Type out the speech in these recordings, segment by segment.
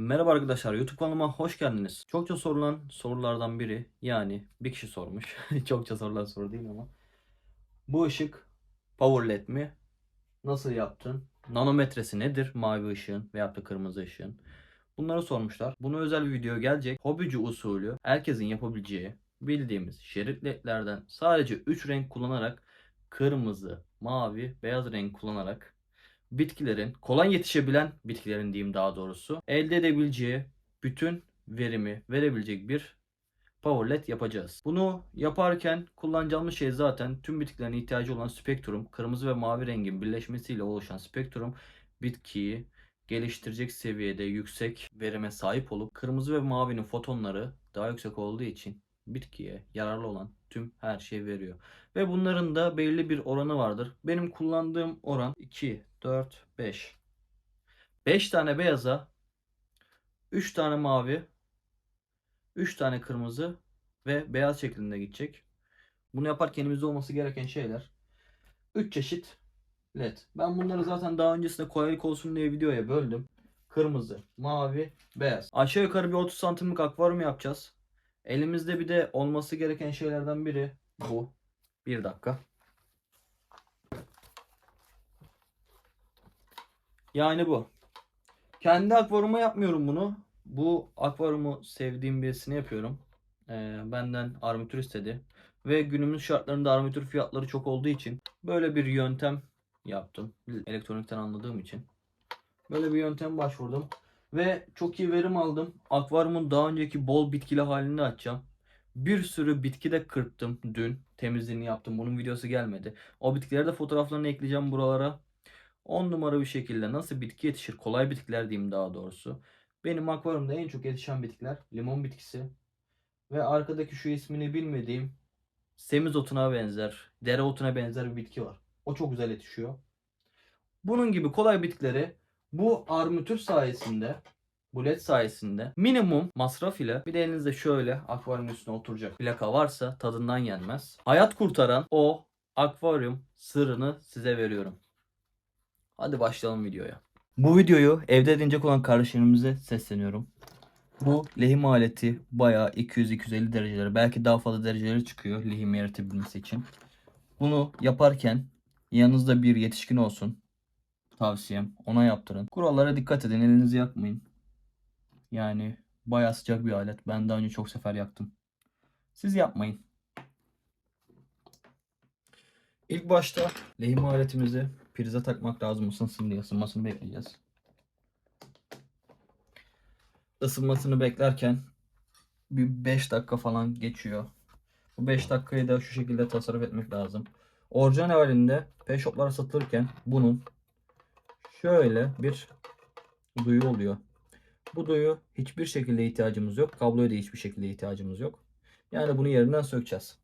Merhaba arkadaşlar YouTube kanalıma hoş geldiniz. Çokça sorulan sorulardan biri yani bir kişi sormuş. Çokça sorulan soru değil ama. Bu ışık power led mi? Nasıl yaptın? Nanometresi nedir mavi ışığın veya da kırmızı ışığın? Bunları sormuşlar. Buna özel bir video gelecek. Hobici usulü herkesin yapabileceği bildiğimiz şerit ledlerden sadece 3 renk kullanarak kırmızı, mavi, beyaz renk kullanarak bitkilerin, kolay yetişebilen bitkilerin diyeyim daha doğrusu, elde edebileceği bütün verimi verebilecek bir power led yapacağız. Bunu yaparken kullanacağımız şey zaten tüm bitkilerin ihtiyacı olan spektrum, kırmızı ve mavi rengin birleşmesiyle oluşan spektrum bitkiyi geliştirecek seviyede yüksek verime sahip olup kırmızı ve mavinin fotonları daha yüksek olduğu için bitkiye yararlı olan tüm her şeyi veriyor. Ve bunların da belirli bir oranı vardır. Benim kullandığım oran 2, 4, 5. 5 tane beyaza 3 tane mavi 3 tane kırmızı ve beyaz şeklinde gidecek. Bunu yaparken elimizde olması gereken şeyler 3 çeşit led. Ben bunları zaten daha öncesinde kolaylık olsun diye videoya böldüm. Kırmızı, mavi, beyaz. Aşağı yukarı bir 30 santimlik akvaryum yapacağız. Elimizde bir de olması gereken şeylerden biri bu. Bir dakika. Yani bu. Kendi akvaryuma yapmıyorum bunu. Bu akvaryumu sevdiğim birisine yapıyorum. Ee, benden armatür istedi. Ve günümüz şartlarında armatür fiyatları çok olduğu için böyle bir yöntem yaptım. Elektronikten anladığım için. Böyle bir yöntem başvurdum. Ve çok iyi verim aldım. Akvaryumun daha önceki bol bitkili halini açacağım. Bir sürü bitki de kırptım dün. Temizliğini yaptım. Bunun videosu gelmedi. O bitkileri de fotoğraflarını ekleyeceğim buralara. 10 numara bir şekilde nasıl bitki yetişir? Kolay bitkiler diyeyim daha doğrusu. Benim akvaryumda en çok yetişen bitkiler limon bitkisi. Ve arkadaki şu ismini bilmediğim semizotuna benzer, dereotuna benzer bir bitki var. O çok güzel yetişiyor. Bunun gibi kolay bitkileri bu armatür sayesinde bu sayesinde minimum masraf ile bir de elinizde şöyle akvaryum üstüne oturacak plaka varsa tadından yenmez. Hayat kurtaran o akvaryum sırrını size veriyorum. Hadi başlayalım videoya. Bu videoyu evde edinecek olan kardeşlerimize sesleniyorum. Bu lehim aleti bayağı 200-250 dereceleri belki daha fazla dereceleri çıkıyor lehim yaratabilmesi için. Bunu yaparken yanınızda bir yetişkin olsun. Tavsiyem ona yaptırın. Kurallara dikkat edin elinizi yakmayın. Yani bayağı sıcak bir alet. Ben daha önce çok sefer yaktım. Siz yapmayın. İlk başta lehim aletimizi prize takmak lazım ısınsın diye ısınmasını bekleyeceğiz. Isınmasını beklerken bir 5 dakika falan geçiyor. Bu 5 dakikayı da şu şekilde tasarruf etmek lazım. Orijinal halinde pet shoplara satılırken bunun şöyle bir duyu oluyor. Bu duyu hiçbir şekilde ihtiyacımız yok. Kabloya da hiçbir şekilde ihtiyacımız yok. Yani bunu yerinden sökeceğiz.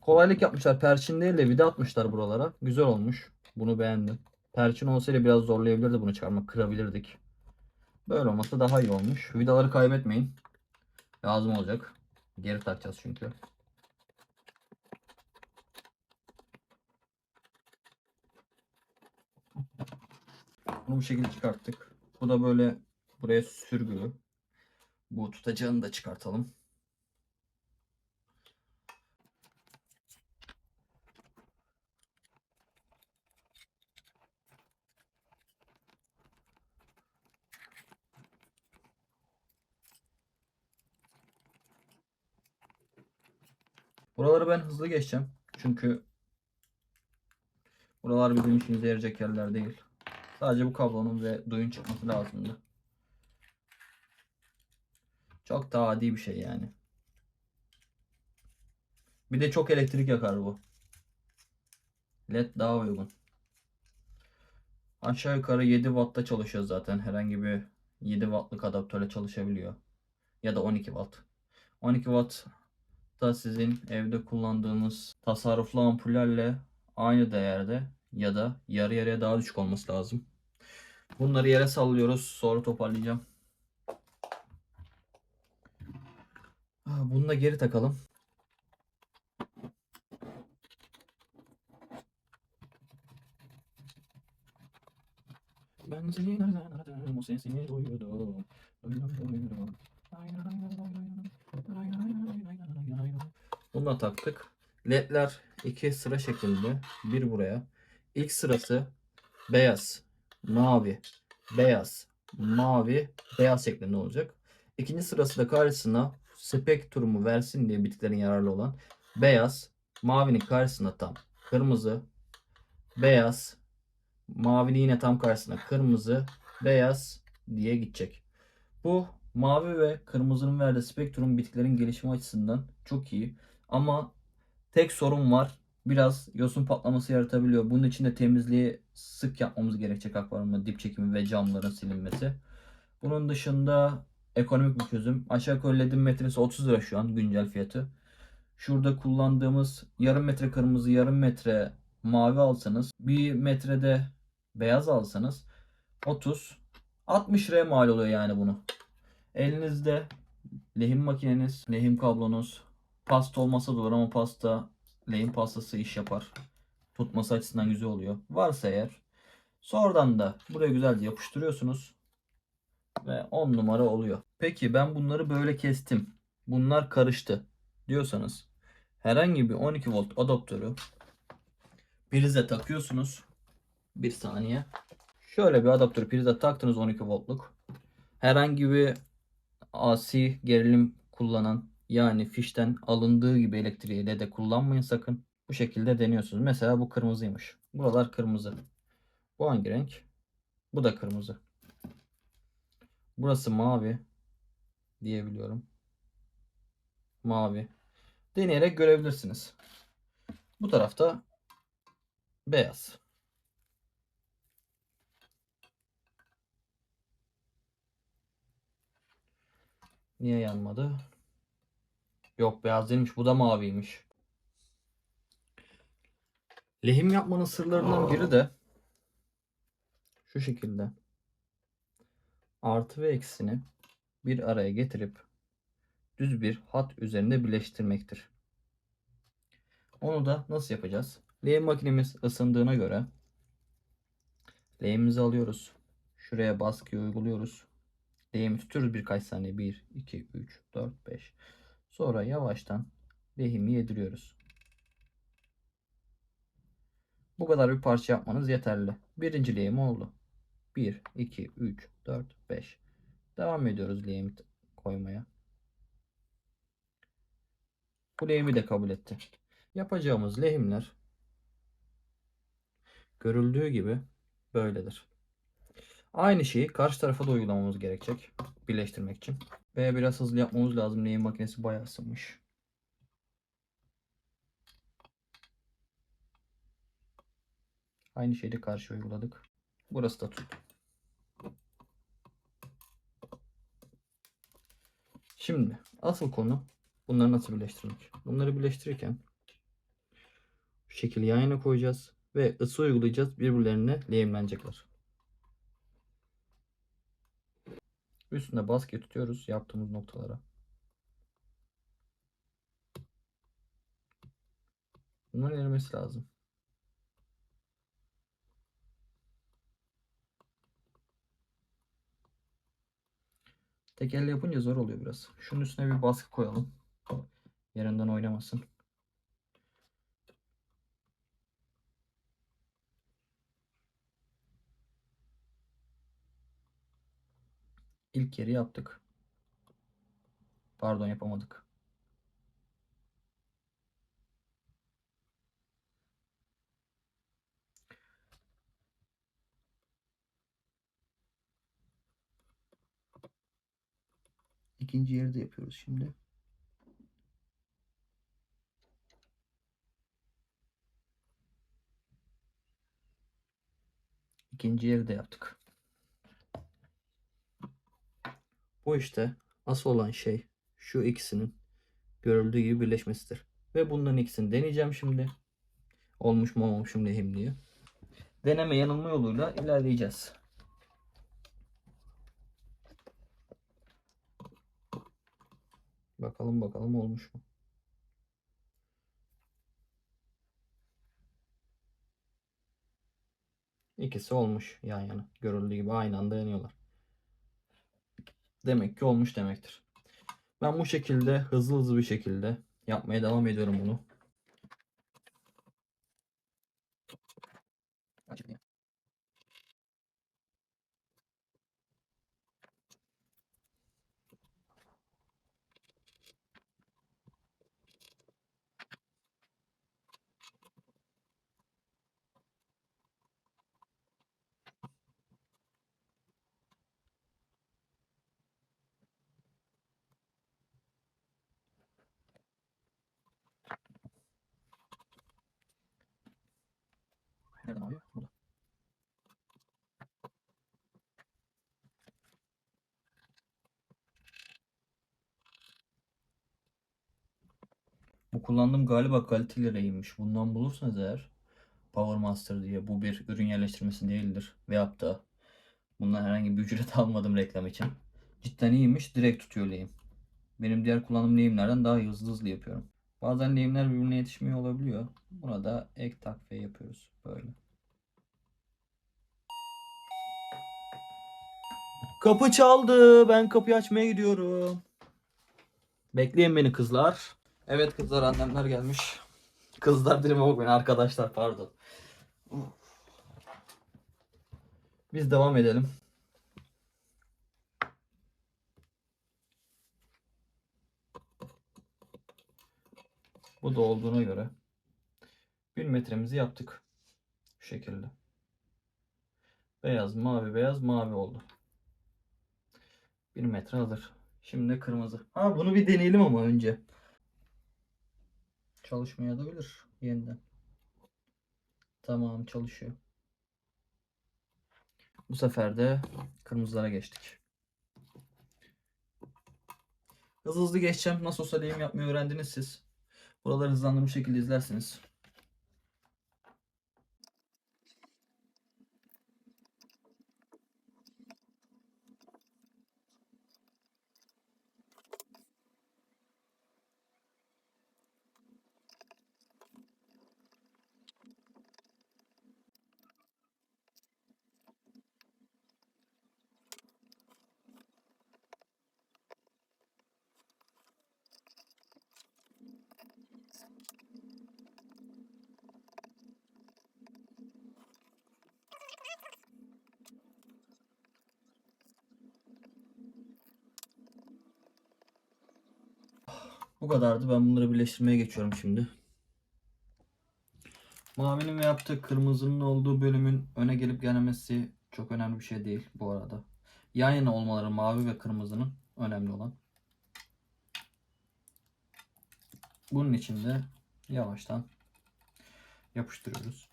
Kolaylık yapmışlar. Perçin değil de vida atmışlar buralara. Güzel olmuş. Bunu beğendim. Perçin olsaydı biraz zorlayabilirdi bunu çıkarmak. Kırabilirdik. Böyle olması daha iyi olmuş. Vidaları kaybetmeyin. Lazım olacak. Geri takacağız çünkü. Bunu bu şekilde çıkarttık. Bu da böyle buraya sürgülü. Bu tutacağını da çıkartalım. Buraları ben hızlı geçeceğim. Çünkü buralar bizim işimize yarayacak yerler değil. Sadece bu kablonun ve duyun çıkması lazımdı. Çok daha adi bir şey yani. Bir de çok elektrik yakar bu. LED daha uygun. Aşağı yukarı 7 Watt'ta çalışıyor zaten. Herhangi bir 7 Watt'lık adaptörle çalışabiliyor. Ya da 12 Watt. 12 Watt da sizin evde kullandığınız tasarruflu ampullerle aynı değerde ya da yarı yarıya daha düşük olması lazım. Bunları yere sallıyoruz. Sonra toparlayacağım. Bunu da geri takalım. Ben seni nereden aradım o sesini duydum. Bunu da taktık. LED'ler iki sıra şeklinde. Bir buraya. İlk sırası beyaz, mavi, beyaz, mavi, beyaz şeklinde olacak. İkinci sırası da karşısına spektrumu versin diye bitkilerin yararlı olan beyaz, mavinin karşısına tam kırmızı, beyaz, mavinin yine tam karşısına kırmızı, beyaz diye gidecek. Bu mavi ve kırmızının verdiği spektrum bitkilerin gelişimi açısından çok iyi. Ama tek sorun var. Biraz yosun patlaması yaratabiliyor. Bunun için de temizliği sık yapmamız gerekecek akvaryumda dip çekimi ve camların silinmesi. Bunun dışında ekonomik bir çözüm. Aşağı yukarı ledin metresi 30 lira şu an güncel fiyatı. Şurada kullandığımız yarım metre kırmızı, yarım metre mavi alsanız, bir metrede beyaz alsanız 30 60 liraya mal oluyor yani bunu. Elinizde lehim makineniz, lehim kablonuz, pasta olmasa da olur ama pasta lehim pastası iş yapar. Tutması açısından güzel oluyor. Varsa eğer sonradan da buraya güzelce yapıştırıyorsunuz ve 10 numara oluyor. Peki ben bunları böyle kestim. Bunlar karıştı diyorsanız herhangi bir 12 volt adaptörü prize takıyorsunuz. Bir saniye. Şöyle bir adaptör prize taktınız 12 voltluk. Herhangi bir AC gerilim kullanan yani fişten alındığı gibi elektriği de kullanmayın sakın. Bu şekilde deniyorsunuz. Mesela bu kırmızıymış. Buralar kırmızı. Bu hangi renk? Bu da kırmızı. Burası mavi diyebiliyorum. Mavi. Deneyerek görebilirsiniz. Bu tarafta beyaz. Niye yanmadı? Yok beyaz değilmiş. Bu da maviymiş. Lehim yapmanın sırlarından biri de şu şekilde artı ve eksini bir araya getirip düz bir hat üzerinde birleştirmektir. Onu da nasıl yapacağız? Lehim makinemiz ısındığına göre lehimimizi alıyoruz. Şuraya baskıyı uyguluyoruz. Lehimi tutuyoruz birkaç saniye. 1, 2, 3, 4, 5. Sonra yavaştan lehimi yediriyoruz. Bu kadar bir parça yapmanız yeterli. Birinci lehim oldu. 1, 2, 3, 4, 5. Devam ediyoruz lehimi koymaya. Bu lehimi de kabul etti. Yapacağımız lehimler görüldüğü gibi böyledir. Aynı şeyi karşı tarafa da uygulamamız gerekecek. Birleştirmek için. Ve biraz hızlı yapmamız lazım. Lehim makinesi bayağı ısınmış. Aynı şeyi de karşı uyguladık. Burası da tut. Şimdi asıl konu bunları nasıl birleştirmek. Bunları birleştirirken şu şekilde yan yana koyacağız ve ısı uygulayacağız. Birbirlerine lehimlenecekler. Üstüne baskı tutuyoruz yaptığımız noktalara. Bunların erimesi lazım. Tek elle yapınca zor oluyor biraz. Şunun üstüne bir baskı koyalım. Yerinden oynamasın. İlk yeri yaptık. Pardon yapamadık. İkinci yeri de yapıyoruz şimdi. İkinci yeri de yaptık. Bu işte asıl olan şey şu ikisinin görüldüğü gibi birleşmesidir. Ve bunların ikisini deneyeceğim şimdi. Olmuş mu olmamış mı lehim diye. Deneme yanılma yoluyla ilerleyeceğiz. Bakalım bakalım olmuş mu? İkisi olmuş yan yana. Görüldüğü gibi aynı anda yanıyorlar. Demek ki olmuş demektir. Ben bu şekilde hızlı hızlı bir şekilde yapmaya devam ediyorum bunu. Nereden abi? Burada. Bu kullandığım galiba kaliteli reymiş. Bundan bulursanız eğer Power Master diye bu bir ürün yerleştirmesi değildir. Veyahut da bundan herhangi bir ücret almadım reklam için. Cidden iyiymiş. Direkt tutuyor lehim. Benim diğer kullandığım lehimlerden daha hızlı hızlı yapıyorum. Bazen lehimler birbirine yetişmiyor olabiliyor. Buna da ek takviye yapıyoruz. Böyle. Kapı çaldı. Ben kapıyı açmaya gidiyorum. Bekleyin beni kızlar. Evet kızlar annemler gelmiş. Kızlar dilime bakmayın arkadaşlar pardon. Biz devam edelim. Bu da olduğuna göre bir metremizi yaptık. Bu şekilde. Beyaz, mavi, beyaz, mavi oldu. Bir metre hazır. Şimdi kırmızı. Ha bunu bir deneyelim ama önce. Çalışmaya da bilir yeniden. Tamam çalışıyor. Bu sefer de kırmızılara geçtik. Hızlı hızlı geçeceğim. Nasıl olsa lehim yapmayı öğrendiniz siz. Buraları hızlandırmış şekilde izlersiniz. Bu kadardı. Ben bunları birleştirmeye geçiyorum şimdi. Mavinin ve yaptığı kırmızının olduğu bölümün öne gelip gelmemesi çok önemli bir şey değil bu arada. Yan yana olmaları mavi ve kırmızının önemli olan. Bunun için de yavaştan yapıştırıyoruz.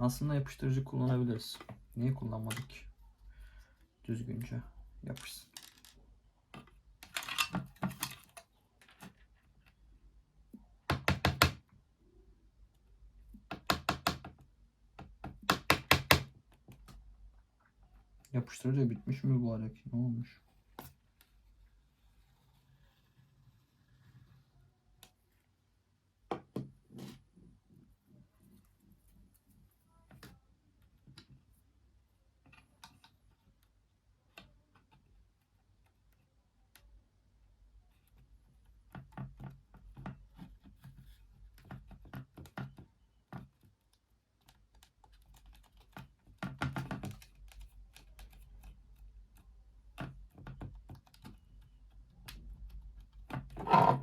Aslında yapıştırıcı kullanabiliriz. Niye kullanmadık? Düzgünce yapışsın. Yapıştırıcı bitmiş mi bu hareket? Ne olmuş?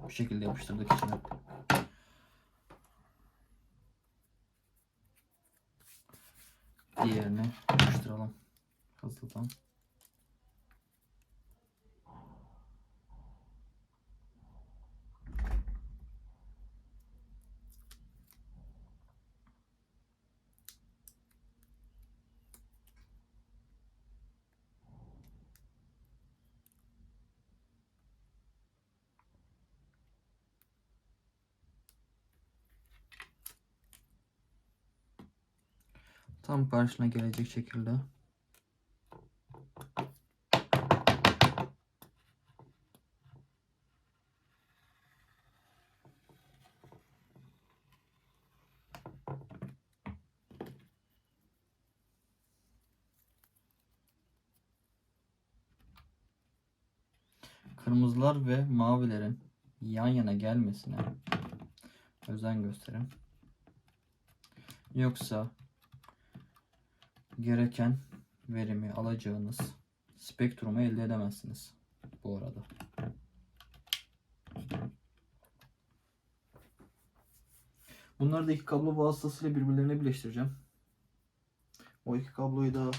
Bu şekilde yapıştırdık içine. Tam karşına gelecek şekilde. Kırmızılar ve mavilerin yan yana gelmesine özen gösterin. Yoksa gereken verimi alacağınız spektrumu elde edemezsiniz bu arada. Bunları da iki kablo vasıtasıyla birbirlerine birleştireceğim. O iki kabloyu da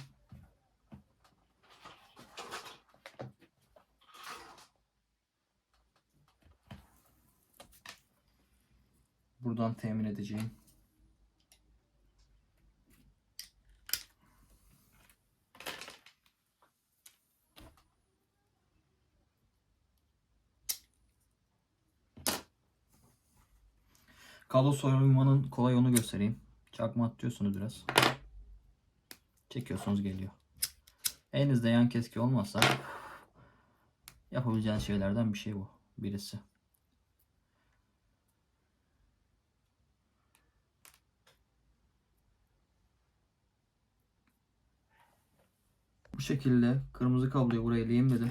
buradan temin edeceğim. Kablo soyulmanın kolay yolunu göstereyim. Çakma atıyorsunuz biraz. Çekiyorsunuz geliyor. Elinizde yan keski olmazsa yapabileceğiniz şeylerden bir şey bu. Birisi. Bu şekilde kırmızı kabloyu buraya lehimledim.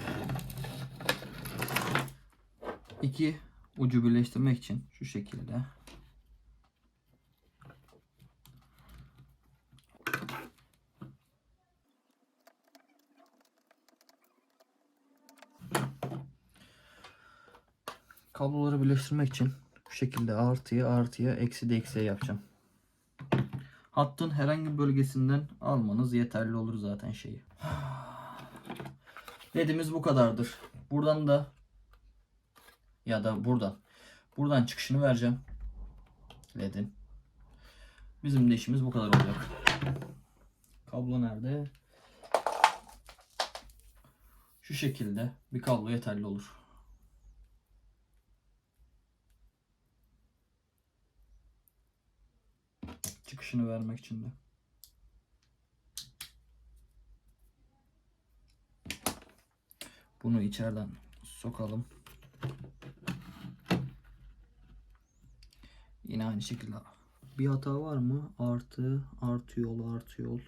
İki ucu birleştirmek için şu şekilde birleştirmek için bu şekilde artıya artıya eksi de eksiye yapacağım. Hattın herhangi bir bölgesinden almanız yeterli olur zaten şeyi. Ledimiz bu kadardır. Buradan da ya da buradan. Buradan çıkışını vereceğim. Ledin. Bizim de işimiz bu kadar olacak. Kablo nerede? Şu şekilde bir kablo yeterli olur. Çıkışını vermek için de. Bunu içeriden sokalım. Yine aynı şekilde. Bir hata var mı? Artı, artı yol, artı yol.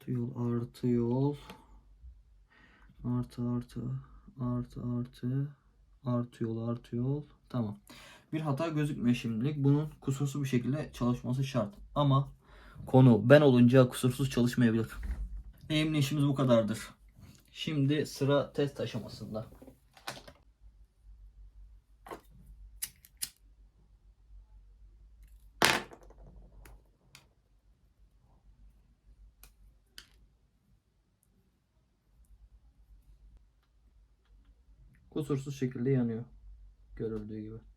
Artı yol, artı yol. Artı, artı, artı, artı. Artı yol, artı yol. Tamam. Bir hata gözükmüyor şimdilik. Bunun kusursuz bir şekilde çalışması şart. Ama konu ben olunca kusursuz çalışmayabilir. Eğimli işimiz bu kadardır. Şimdi sıra test aşamasında. Kusursuz şekilde yanıyor. Görüldüğü gibi.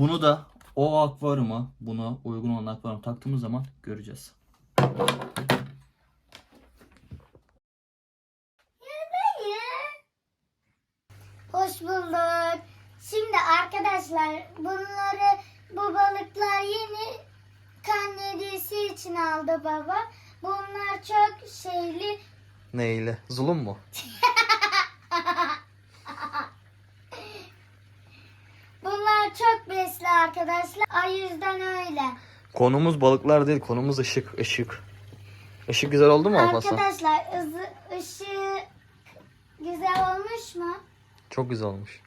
Bunu da o akvaryuma buna uygun olan akvaryum taktığımız zaman göreceğiz. Hoş bulduk. Şimdi arkadaşlar bunları bu balıklar yeni kan hediyesi için aldı baba. Bunlar çok şeyli. Neyle? Zulum mu? Bunlar çok besli arkadaşlar. O yüzden öyle. Konumuz balıklar değil, konumuz ışık, ışık. Işık güzel oldu mu Alparslan? Arkadaşlar ızı, ışığı güzel olmuş mu? Çok güzel olmuş.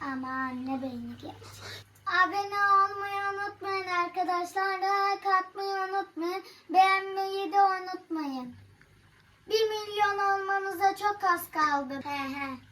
Ama anne beni geç. Abone olmayı unutmayın arkadaşlar. Like atmayı unutmayın. Beğenmeyi de unutmayın. Bir milyon olmamıza çok az kaldı. He he.